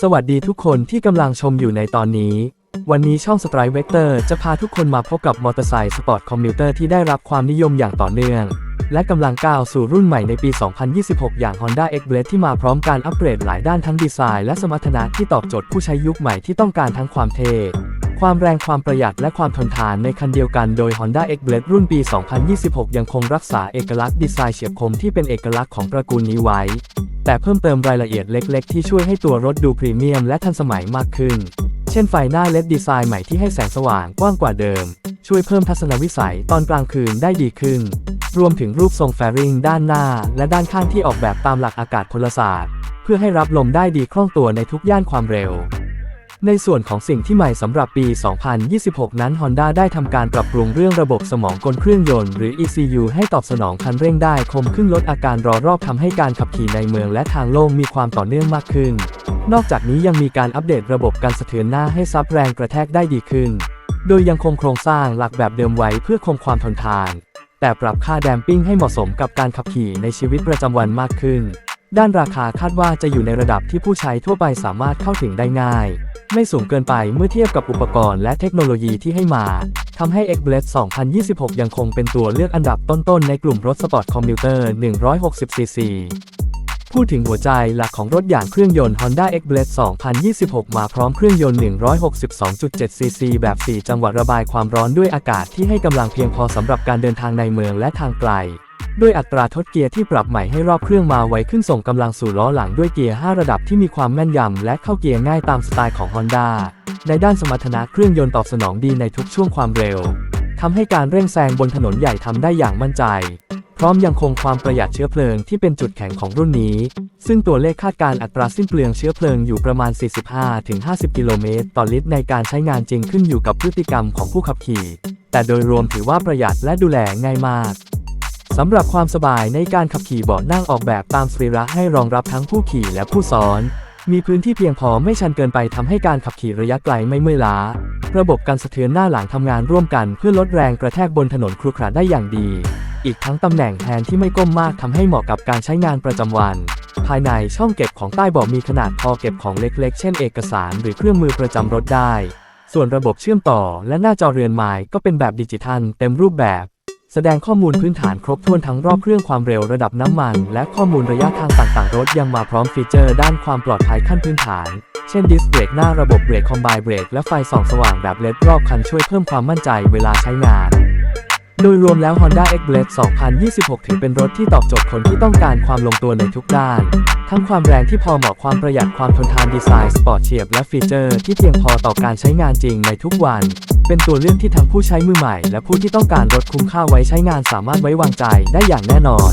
สวัสดีทุกคนที่กำลังชมอยู่ในตอนนี้ วันนี้ช่องสไตร์เวกเตอร์จะพาทุกคนมาพบกับมอเตอร์ไซค์สปอร์ตคอมพิวเตอร์ที่ได้รับความนิยมอย่างต่อเนื่อง และกำลังก้าวสู่รุ่นใหม่ในปี 2026 อย่าง Honda x b l a d e ที่มาพร้อมการอัปเกรดหลายด้านทั้งดีไซน์และสมรรถนะที่ตอบโจทย์ผู้ใช้ยุคใหม่ที่ต้องการทั้งความเท่ ความแรงความประหยัดและความทนทานในคันเดียวกันโดย Honda x b l a d e รุ่นปี 2026 ยังคงรักษาเอกลักษณ์ดีไซน์เฉียบคมที่เป็นเอกลักษณ์ของตระกูลนี้ไว้ แต่เพิ่มเติมรายละเอียดเล็ก ๆ ที่ช่วยให้ตัวรถดูพรีเมียมและทันสมัยมากขึ้น เช่นไฟหน้าเล d ดีไซน์ใหม่ที่ให้แสงสว่างกว้างกว่าเดิม ช่วยเพิ่มทัศนวิสัยตอนกลางคืนได้ดีขึ้น รวมถึงรูปทรงแฟริงด้านหน้า และด้านข้างที่ออกแบบตามหลักอากาศพลศาสตร์ เพื่อให้รับลมได้ดีคล่องตัวในทุกย่านความเร็ว ในส่วนของสิ่งที่ใหม่สำหรับปี 2026 นั้น Honda ได้ทำการปรับปรุงเรื่องระบบสมองกลเครื่องยนต์ หรือ ECU ให้ตอบสนองคันเร่งได้คมขึ้นลดอาการรอรอบทำให้การขับขี่ในเมืองและทางโล่งมีความต่อเนื่องมากขึ้น นอกจากนี้ยังมีการอัปเดตระบบการสะเทือนหน้าให้ซับแรงกระแทกได้ดีขึ้น โดยยังคงโครงสร้างหลักแบบเดิมไว้เพื่อคงความทนทาน แต่ปรับค่าแดมปิ้งให้เหมาะสมกับการขับขี่ในชีวิตประจำวันมากขึ้น ด้านราคาคาดว่าจะอยู่ในระดับที่ผู้ใช้ทั่วไปสามารถเข้าถึงได้ง่าย ไม่สูงเกินไปเมื่อเทียบกับอุปกรณ์และเทคโนโลยีที่ให้มา ทำให้ x b l a d e 2026 ยังคงเป็นตัวเลือกอันดับต้นๆ ในกลุ่มรถสปอร์ตคอมพิวเตอร์ 160cc พูดถึงหัวใจหลักของรถอย่างเครื่องยนต์ Honda x b l a d e 2026 มาพร้อมเครื่องยนต์ 162.7cc แบบ 4 จังหวะระบายความร้อนด้วยอากาศที่ให้กำลังเพียงพอสำหรับการเดินทางในเมืองและทางไกล ด้วยอัตราทดเกียร์ที่ปรับใหม่ให้รอบเครื่องมาไวขึ้นส่งกำลังสู่ล้อหลังด้วยเกียร์ 5 ระดับที่มีความแม่นยำและเข้าเกียร์ง่ายตามสไตล์ของ Honda ในด้านสมรรถนะเครื่องยนต์ตอบสนองดีในทุกช่วงความเร็วทำให้การเร่งแซงบนถนนใหญ่ทำได้อย่างมั่นใจ พร้อมยังคงความประหยัดเชื้อเพลิงที่เป็นจุดแข็งของรุ่นนี้ ซึ่งตัวเลขคาดการอัตราสิ้นเปลืองเชื้อเพลิงอยู่ประมาณ 45-50 กิโลเมตรต่อลิตรในการใช้งานจริงขึ้นอยู่กับพฤติกรรมของผู้ขับขี่ แต่โดยรวมถือว่าประหยัดและดูแลง่ายมาก สำหรับความสบายในการขับขี่เบาะนั่งออกแบบตามสรีระให้รองรับทั้งผู้ขี่และผู้ซ้อน มีพื้นที่เพียงพอไม่ชันเกินไปทำให้การขับขี่ระยะไกลไม่เมื่อยล้า ระบบการสะเทือนหน้าหลังทำงานร่วมกันเพื่อลดแรงกระแทกบนถนนครุขระได้อย่างดี อีกทั้งตำแหน่งแฮนด์ที่ไม่ก้มมากทำให้เหมาะกับการใช้งานประจำวัน ภายในช่องเก็บของใต้เบาะมีขนาดพอเก็บของเล็กๆ เช่นเอกสาร หรือเครื่องมือประจำรถได้ ส่วนระบบเชื่อมต่อและหน้าจอเรือนไม้ก็เป็นแบบดิจิทัล เต็มรูปแบบ แสดงข้อมูลพื้นฐานครบถ้วนทั้งรอบเครื่องความเร็วระดับน้ำมัน และข้อมูลระยะทางต่างๆ รถยังมาพร้อมฟีเจอร์ด้านความปลอดภัยขั้นพื้นฐาน เช่นดิสเบรกหน้าระบบเบรกคอมไบเบรกและไฟส่องสว่างแบบเลดรอบคันช่วยเพิ่มความมั่นใจเวลาใช้งาน โดยรวมแล้ว Honda x b l a d e 2026 ถือเป็นรถที่ตอบโจทย์คนที่ต้องการความลงตัวในทุกด้าน ทั้งความแรงที่พอเหมาะความประหยัดความทนทานดีไซน์สปอร์ตเฉียบและฟีเจอร์ที่เพียงพอต่อการใช้งานจริงในทุกวัน เป็นตัวเลือกที่ทั้งผู้ใช้มือใหม่ และผู้ที่ต้องการรถคุ้มค่าไว้ใช้งานสามารถไว้วางใจได้อย่างแน่นอน